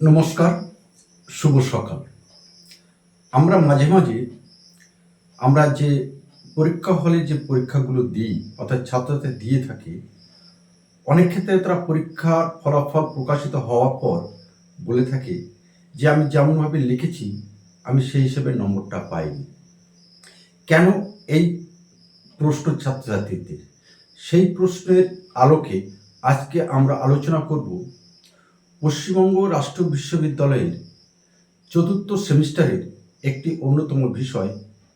নমস্কার, শুভ সকাল। আমরা মাঝে মাঝে আমরা যে পরীক্ষা হলে যে পরীক্ষাগুলো দিই, অর্থাৎ ছাত্রদের দিয়ে থাকি, অনেক ক্ষেত্রে তারা পরীক্ষার ফলাফল প্রকাশিত হওয়ার পর বলে থাকে যে, আমি যেমনভাবে লিখেছি, আমি সেই হিসেবে নম্বরটা পাইনি। কেন এই প্রশ্ন ছাত্রছাত্রীদের? সেই প্রশ্নের আলোকে আজকে আমরা আলোচনা করব পশ্চিমবঙ্গ রাষ্ট্র বিশ্ববিদ্যালয়ের চতুর্থ সেমিস্টারের একটি অন্যতম বিষয়,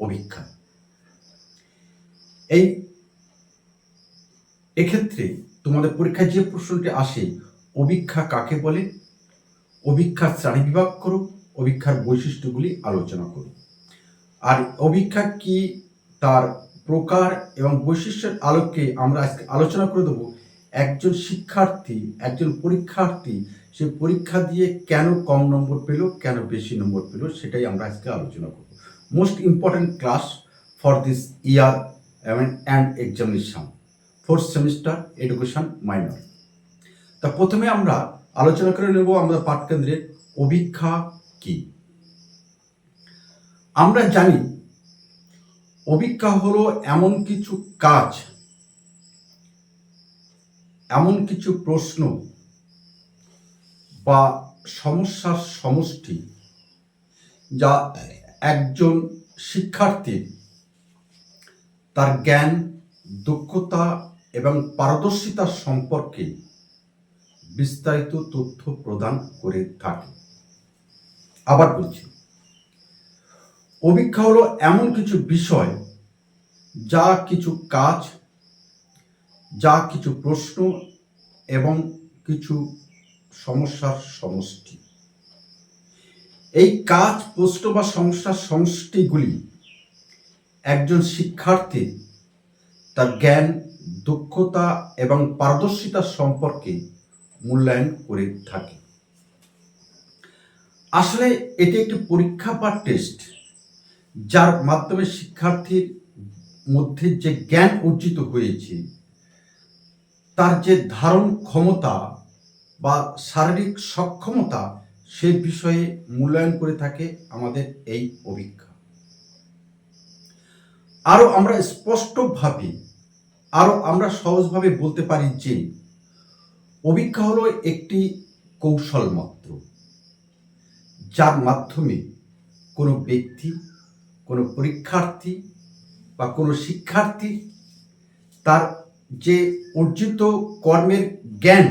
অভিক্ষা। এই, এক্ষেত্রে তোমাদের পরীক্ষায় যে প্রশ্নটি আসে, অভিক্ষা কাকে বলে? অভিক্ষার শ্রেণি বিভাগ করো অভিক্ষার বৈশিষ্ট্যগুলি আলোচনা করো আর অভিক্ষা কি তার প্রকার এবং বৈশিষ্ট্যের আলোকে আমরা আজকে আলোচনা করে দেবো একজন শিক্ষার্থী, একজন পরীক্ষার্থী সে পরীক্ষা দিয়ে কেন কম নম্বর পেল, কেন বেশি নম্বর পেল, সেটাই আমরা আজকে আলোচনা করব। Most important class for this year and examination fourth semester education minor তা প্রথমে আমরা আলোচনা করে নেব আমাদের পাঠকেন্দ্রে অভিক্ষা কি। আমরা জানি অভিক্ষা হলো এমন কিছু কাজ, এমন কিছু প্রশ্ন বা সমস্যার সমষ্টি যা একজন শিক্ষার্থীর তার জ্ঞান, দক্ষতা এবং পারদর্শিতা সম্পর্কে বিস্তারিত তথ্য প্রদান করে থাকে। আবার বলছি অভিক্ষা হলো এমন কিছু বিষয়, যা কিছু কাজ, যা কিছু প্রশ্ন এবং কিছু সমস্যার সমষ্টি। এই কাজ, প্রশ্ন বা সমস্যার সমষ্টিগুলি একজন শিক্ষার্থী তার জ্ঞান, দক্ষতা এবং পারদর্শিতা সম্পর্কে মূল্যায়ন করে থাকে। আসলে এটি একটি পরীক্ষা বা টেস্ট যার মাধ্যমে শিক্ষার্থীর মধ্যে যে জ্ঞান অর্জিত হয়েছে, তার যে ধারণ ক্ষমতা বা শারীরিক সক্ষমতা সে বিষয়ে মূল্যায়ন করে থাকে আমাদের এই অভিজ্ঞা আরও আমরা স্পষ্টভাবে, আরও আমরা সহজভাবে বলতে পারি যে অভিজ্ঞা হলো একটি কৌশল মাত্র যার মাধ্যমে কোনো ব্যক্তি, কোনো পরীক্ষার্থী বা কোনো শিক্ষার্থী তার যে অর্জিত কর্মের জ্ঞান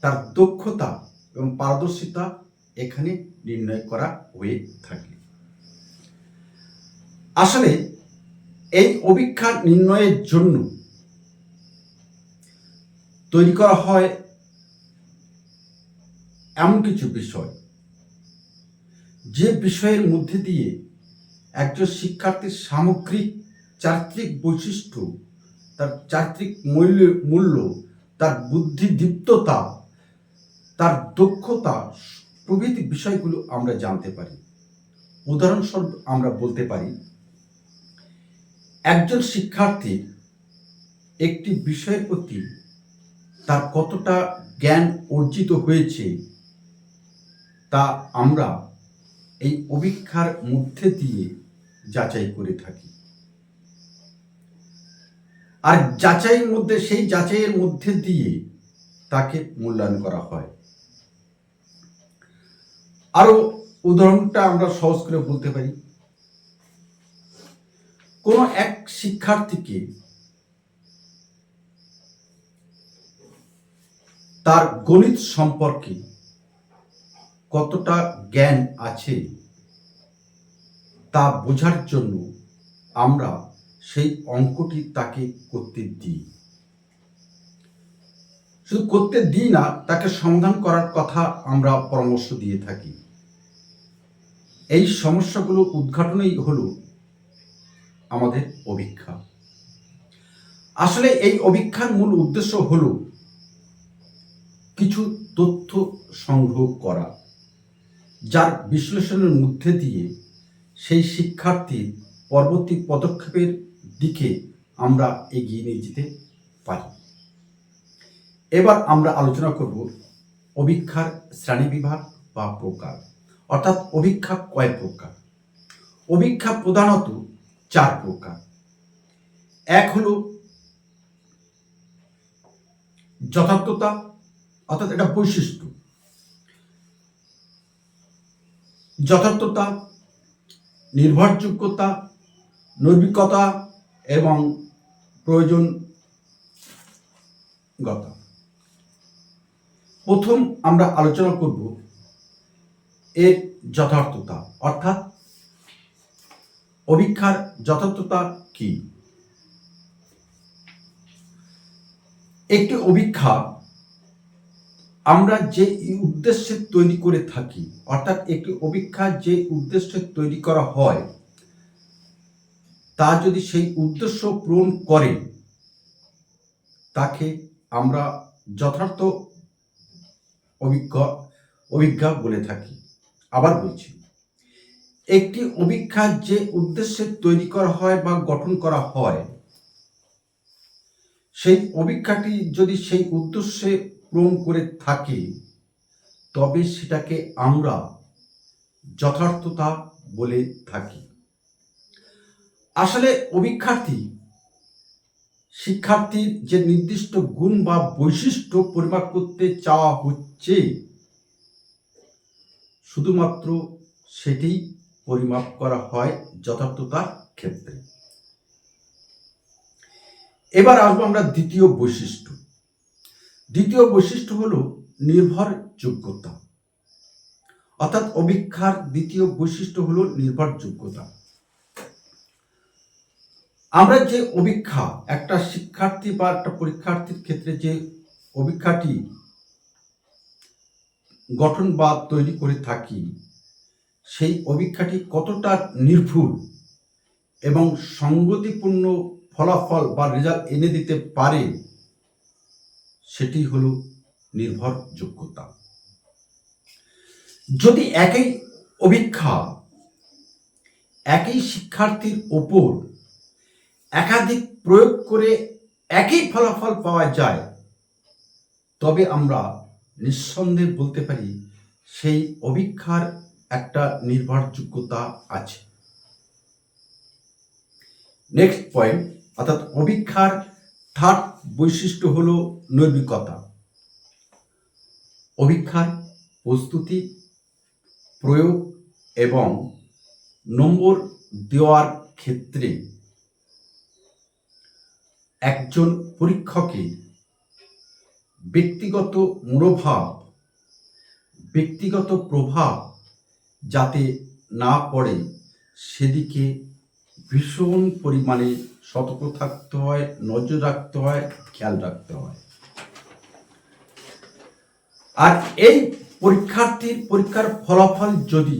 তার দক্ষতা এবং পারদর্শিতা এখানে নির্ণয় করা হয়ে থাকে। আসলে এই অভিক্ষা নির্ণয়ের জন্য তৈরি করা হয় এমন কিছু বিষয়। যে বিষয়ের মধ্যে দিয়ে একজন শিক্ষার্থীর সামগ্রিক চারিত্রিক বৈশিষ্ট্য, তার চারিত্রিক মূল্য মূল্য, তার বুদ্ধিদীপ্ততা তার দক্ষতা প্রভৃতি বিষয়গুলো আমরা জানতে পারি। উদাহরণস্বরূপ আমরা বলতে পারি, একজন শিক্ষার্থীর একটি বিষয়ের প্রতি তার কতটা জ্ঞান অর্জিত হয়েছে তা আমরা এই অভিক্ষার মধ্যে দিয়ে যাচাই করে থাকি। আর যাচাইয়ের মধ্যে, সেই যাচাইয়ের মধ্যে দিয়ে তাকে মূল্যায়ন করা হয়। আরও উদাহরণটা আমরা সহজ করে বলতে পারি। কোনো এক শিক্ষার্থীকে তার গণিত সম্পর্কে কতটা জ্ঞান আছে তা বোঝার জন্য আমরা সেই অঙ্কটি তাকে করতে দিই। শুধু করতে দিই না, তাকে সমাধান করার কথা আমরা পরামর্শ দিয়ে থাকি। এই সমস্যাগুলো উদ্ঘাটনেই হল আমাদের অভিক্ষা। আসলে এই অভিক্ষার মূল উদ্দেশ্য হলো কিছু তথ্য সংগ্রহ করা, যার বিশ্লেষণের মধ্যে দিয়ে সেই শিক্ষার্থীর পরবর্তী পদক্ষেপের দিকে আমরা এগিয়ে নিয়ে যেতে পারি। এবার আমরা আলোচনা করব অভিক্ষার শ্রেণীবিভাগ বা প্রকার। অর্থাৎ অভিক্ষা কয় প্রকার অভিক্ষা প্রধানত চার প্রকার এক হলো যথার্থতা, অর্থাৎ এটা বৈশিষ্ট্য। যথার্থতা, নির্ভরযোগ্যতা, নৈবিকতা এবং প্রয়োজনগতা। প্রথম আমরা আলোচনা করব এর যথার্থতা, অর্থাৎ অভিক্ষার যথার্থতা কি? একটি অভিক্ষা আমরা যে উদ্দেশ্যে তৈরি করে থাকি, অর্থাৎ একটি অভিক্ষা যে উদ্দেশ্যে তৈরি করা হয়, তা যদি সেই উদ্দেশ্য পূরণ করে, তাকে আমরা যথার্থ অভিজ্ঞ, অভিজ্ঞা বলে থাকি। আবার বলছি, একটি অভিক্ষা যে উদ্দেশ্যে তৈরি করা হয় বা গঠন করা হয়, সেই অভিক্ষাটি যদি সেই উদ্দেশ্যে পূরণ করে থাকে, তবে সেটাকে আমরা যথার্থতা বলে থাকি। আসলে অভিক্ষার্থী, শিক্ষার্থীর যে নির্দিষ্ট গুণ বা বৈশিষ্ট্য পরিমাপ করতে চাওয়া হচ্ছে শুধুমাত্র সেটি পরিমাপ করা হয় যথার্থতার ক্ষেত্রে। এবার আসব আমরা দ্বিতীয় বৈশিষ্ট্য। দ্বিতীয় বৈশিষ্ট্য হল নির্ভরযোগ্যতা। অর্থাৎ অভিক্ষার দ্বিতীয় বৈশিষ্ট্য হল নির্ভরযোগ্যতা। আমরা যে অভিক্ষা একটা শিক্ষার্থী বা একটা পরীক্ষার্থীর ক্ষেত্রে যে অভিক্ষাটি গঠন বা তৈরি করে থাকি। সেই অভিক্ষাটি কতটা নির্ভুল এবং সঙ্গতিপূর্ণ ফলাফল বা রেজাল্ট এনে দিতে পারে, সেটি হল নির্ভরযোগ্যতা। যদি একই অভিক্ষা, একই শিক্ষার্থীর ওপর একাধিক প্রয়োগ করে একই ফলাফল পাওয়া যায়, তবে আমরা নিঃসন্দেহে বলতে পারি, সেই অভিক্ষার একটা নির্ভরযোগ্যতা আছে। নেক্সট পয়েন্ট অর্থাৎ অভিক্ষার থার্ড বৈশিষ্ট্য হল নৈবিকতা অভিক্ষার প্রস্তুতি, প্রয়োগ এবং নম্বর দেওয়ার ক্ষেত্রে একজন পরীক্ষকের ব্যক্তিগত মনোভাব, ব্যক্তিগত প্রভাব যাতে না পড়ে, সেদিকে ভীষণ পরিমাণে সতর্ক থাকতে হয়, নজর রাখতে হয়, খেয়াল রাখতে হয়। আর এই পরীক্ষার্থীর পরীক্ষার ফলাফল যদি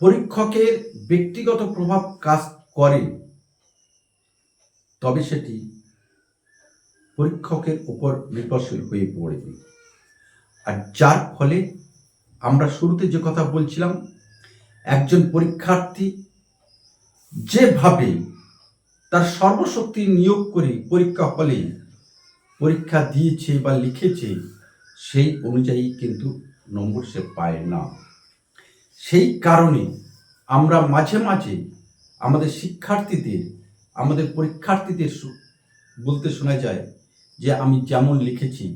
পরীক্ষকের ব্যক্তিগত প্রভাব কাজ করে, তবে সেটি পরীক্ষকের উপর নির্ভরশীল হয়ে পড়বে আর যার ফলে আমরা শুরুতে যে কথা বলছিলাম, একজন পরীক্ষার্থী যেভাবে তার সর্বশক্তি নিয়োগ করে পরীক্ষা হলে পরীক্ষা দিয়েছে বা লিখেছে, সেই অনুযায়ী কিন্তু নম্বর সে পায় না। সেই কারণে আমরা মাঝে মাঝে আমাদের শিক্ষার্থীদের, আমাদের পরীক্ষার্থীদের বলতে শোনা যায় যে আমি যেমন লিখেছি,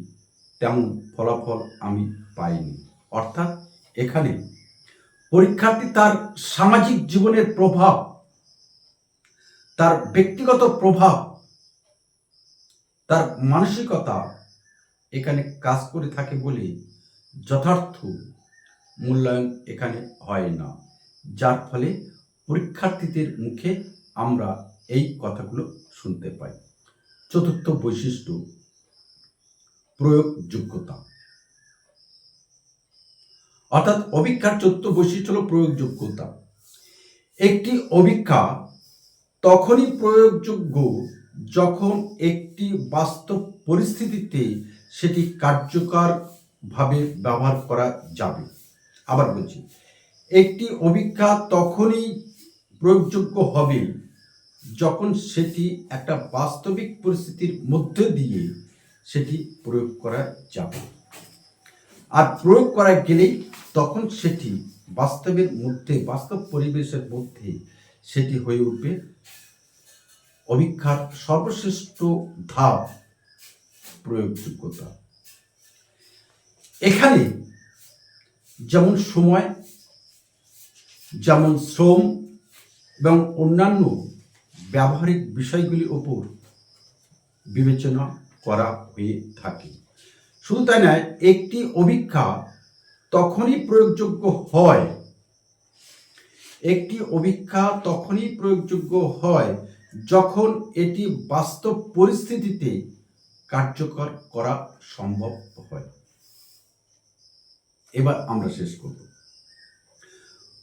তেমন ফলাফল আমি পাইনি। অর্থাৎ এখানে পরীক্ষার্থী তার সামাজিক জীবনের প্রভাব, তার ব্যক্তিগত প্রভাব, তার মানসিকতা এখানে কাজ করে থাকে বলে যথার্থ মূল্যায়ন এখানে হয় না। যার ফলে পরীক্ষার্থীদের মুখে আমরা এই কথাগুলো শুনতে পাই। চতুর্থ বৈশিষ্ট্য, প্রয়োগযোগ্যতা। অর্থাৎ অভিজ্ঞার চতুর্থ বৈশিষ্ট্য হল প্রয়োগযোগ্যতা। একটি অভিজ্ঞা তখনই প্রয়োগযোগ্য যখন একটি বাস্তব পরিস্থিতিতে সেটি কার্যকরভাবে ব্যবহার করা যাবে। আবার বলছি, একটি অভিজ্ঞা তখনই প্রয়োগযোগ্য হবে যখন সেটি একটা বাস্তবিক পরিস্থিতির মধ্যে দিয়ে সেটি প্রয়োগ করা যাবে। আর প্রয়োগ করা গেলেই তখন সেটি বাস্তবের মধ্যে, বাস্তব পরিবেশের মধ্যে সেটি হয়ে উঠবে। অভিক্ষার সর্বশ্রেষ্ঠ ধাপ প্রয়োগযোগ্যতা। এখানে যেমন সময়, যেমন শ্রম এবং অন্যান্য ব্যবহারিক বিষয়গুলির ওপর বিবেচনা করা হয়ে থাকে। শুধু তাই নয়, একটি অভিক্ষা তখনই প্রয়োগযোগ্য হয়। একটি অভিক্ষা তখনই প্রয়োগযোগ্য হয় যখন এটি বাস্তব পরিস্থিতিতে কার্যকর করা সম্ভব হয়। এবার আমরা শেষ করব।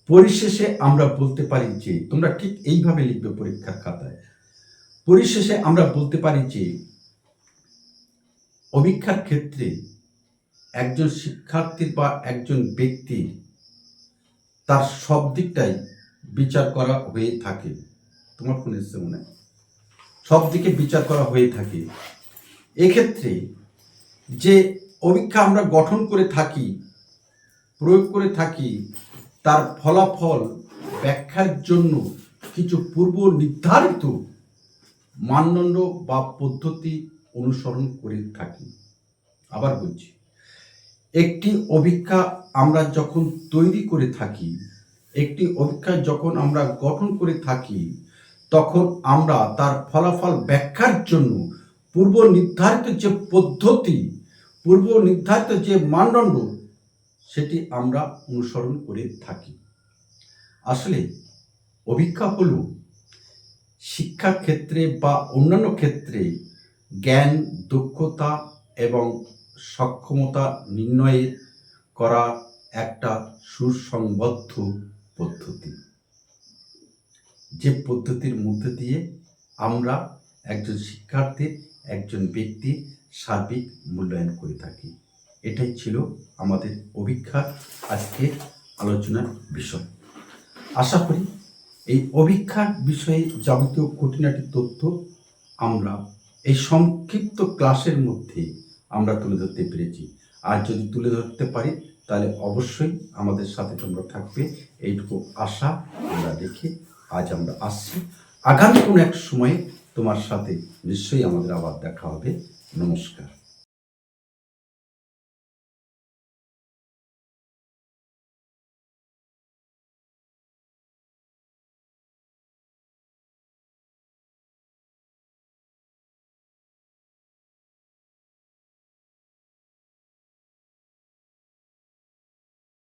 পরিশেষে আমরা বলতে পারি যে, তোমরা ঠিক এইভাবে লিখবে পরীক্ষার খাতায়। পরিশেষে আমরা বলতে পারি যে, অভিক্ষার ক্ষেত্রে একজন শিক্ষার্থীর বা একজন ব্যক্তির তার সব দিকটাই বিচার করা হয়ে থাকে। তোমার ফোন এসছে মনে? সব দিকে বিচার করা হয়ে থাকে। এক্ষেত্রে যে অভিক্ষা আমরা গঠন করে থাকি, প্রয়োগ করে থাকি তার ফলাফল ব্যাখ্যার জন্য কিছু পূর্ব নির্ধারিত মানদণ্ড বা পদ্ধতি অনুসরণ করে থাকি। আবার বলছি, একটি অভিক্ষা আমরা যখন তৈরি করে থাকি, একটি অভিক্ষা যখন আমরা গঠন করে থাকি, তখন আমরা তার ফলাফল ব্যাখ্যার জন্য পূর্ব নির্ধারিত যে পদ্ধতি, পূর্ব নির্ধারিত যে মানদণ্ড সেটি আমরা অনুসরণ করে থাকি। আসলে অভিক্ষা হলো শিক্ষা ক্ষেত্রে বা অন্যান্য ক্ষেত্রে জ্ঞান, দক্ষতা এবং সক্ষমতা নির্ণয়ের করা একটা সুসংবদ্ধ পদ্ধতি। যে পদ্ধতির মধ্যে দিয়ে আমরা একজন শিক্ষার্থীর একজন ব্যক্তির সার্বিক মূল্যায়ন করে থাকি। এটাই ছিল আমাদের অভিক্ষার আজকের আলোচনার বিষয়। আশা করি এই অভিক্ষার বিষয়ে যাবতীয় খুঁটিনাটি তথ্য আমরা এই সংক্ষিপ্ত ক্লাসের মধ্যে আমরা তুলে ধরতে পেরেছি। আর যদি তুলে ধরতে পারি, তাহলে অবশ্যই আমাদের সাথে তোমরা থাকবে। এইটুকু আশা আমরা রেখে আজ আমরা আসছি। আগামী কোনো এক সময়ে তোমার সাথে নিশ্চয়ই আমাদের আবার দেখা হবে। নমস্কার।